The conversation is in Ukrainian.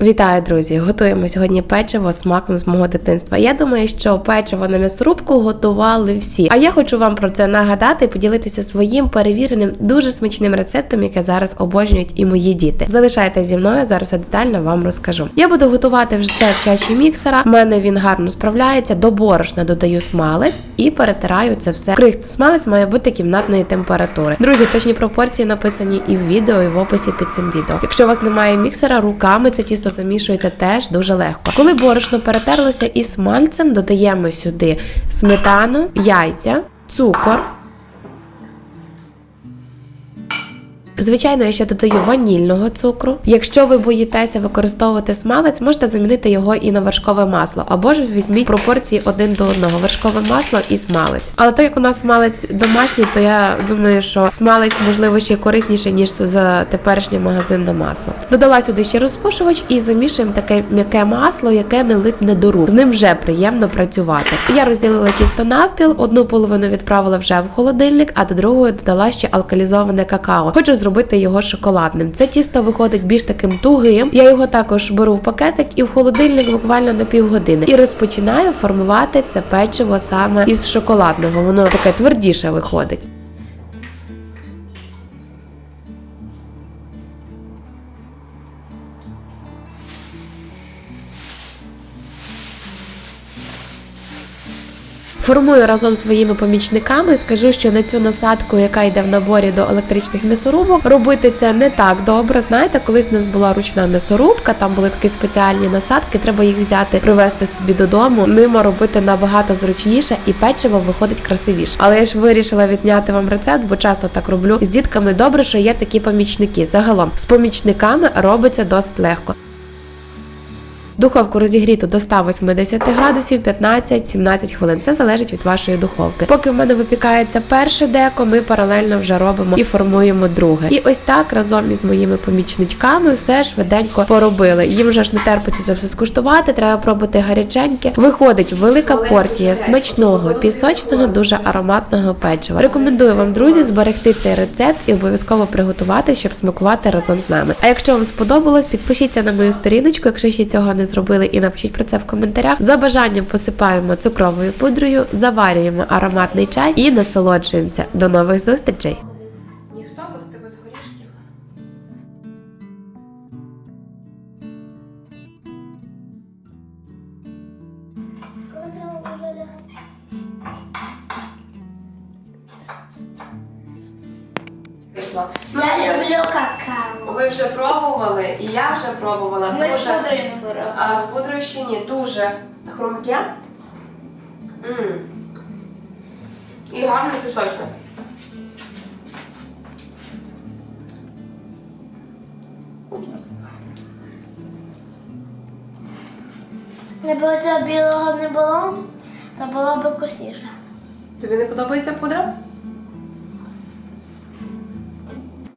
Вітаю, друзі! Готуємо сьогодні печиво смаком з мого дитинства. Я думаю, що печиво на м'ясорубку готували всі. А я хочу вам про це нагадати і поділитися своїм перевіреним, дуже смачним рецептом, яке зараз обожнюють і мої діти. Залишайтеся зі мною, зараз я детально вам розкажу. Я буду готувати все в чаші міксера. У мене він гарно справляється. До борошна додаю смалець і перетираю це все. Крихту смалець має бути кімнатної температури. Друзі, точні пропорції написані і в відео, і в описі під цим відео. Якщо у вас немає міксера, руками це тісто замішується теж дуже легко. Коли борошно перетерлося із смальцем, додаємо сюди сметану, яйця, цукор. Звичайно, я ще додаю ванільного цукру. Якщо ви боїтеся використовувати смалець, можете замінити його і на вершкове масло, або ж візьміть пропорції один до одного вершкове масло і смалець. Але так як у нас смалець домашній, то я думаю, що смалець можливо ще корисніше ніж за теперішнє магазинне масло. Додала сюди ще розпушувач і замішуємо таке м'яке масло, яке не липне до рук. З ним вже приємно працювати. Я розділила тісто навпіл, одну половину відправила вже в холодильник, а до другої додала ще алкалізоване какао. Хочу зробити його шоколадним. Це тісто виходить більш таким тугим. Я його також беру в пакетик і в холодильник буквально на півгодини. І розпочинаю формувати це печиво саме із шоколадного. Воно таке твердіше виходить. Формую разом зі своїми помічниками. Скажу, що на цю насадку, яка йде в наборі до електричних м'ясорубок, робити це не так добре. Знаєте, колись у нас була ручна м'ясорубка, там були такі спеціальні насадки. Треба їх взяти, привезти собі додому. Ними робити набагато зручніше і печиво виходить красивіше. Але я ж вирішила відняти вам рецепт, бо часто так роблю з дітками. Добре, що є такі помічники. Загалом з помічниками робиться досить легко. Духовку розігріту до 180 градусів 15-17 хвилин. Все залежить від вашої духовки. Поки в мене випікається перше деко, ми паралельно вже робимо і формуємо друге. І ось так разом із моїми помічничками все швиденько поробили. Їм вже ж не терпиться це все скуштувати, треба пробувати гаряченьке. Виходить велика порція смачного, пісочного, дуже ароматного печива. Рекомендую вам, друзі, зберегти цей рецепт і обов'язково приготувати, щоб смакувати разом з нами. А якщо вам сподобалось, підпишіться на мою сторіночку, якщо ще цього не зробили, і напишіть про це в коментарях. За бажанням посипаємо цукровою пудрою, заварюємо ароматний чай і насолоджуємося. До нових зустрічей! Вийшло. Я люблю какао. Ви вже пробували, і я вже пробувала. Ми з пудрою не беремо. А з пудрою ще ні. Дуже хрумке. м І гарне пісочне. Якби цього білого не було, то було б вкусніше. Тобі не подобається пудра?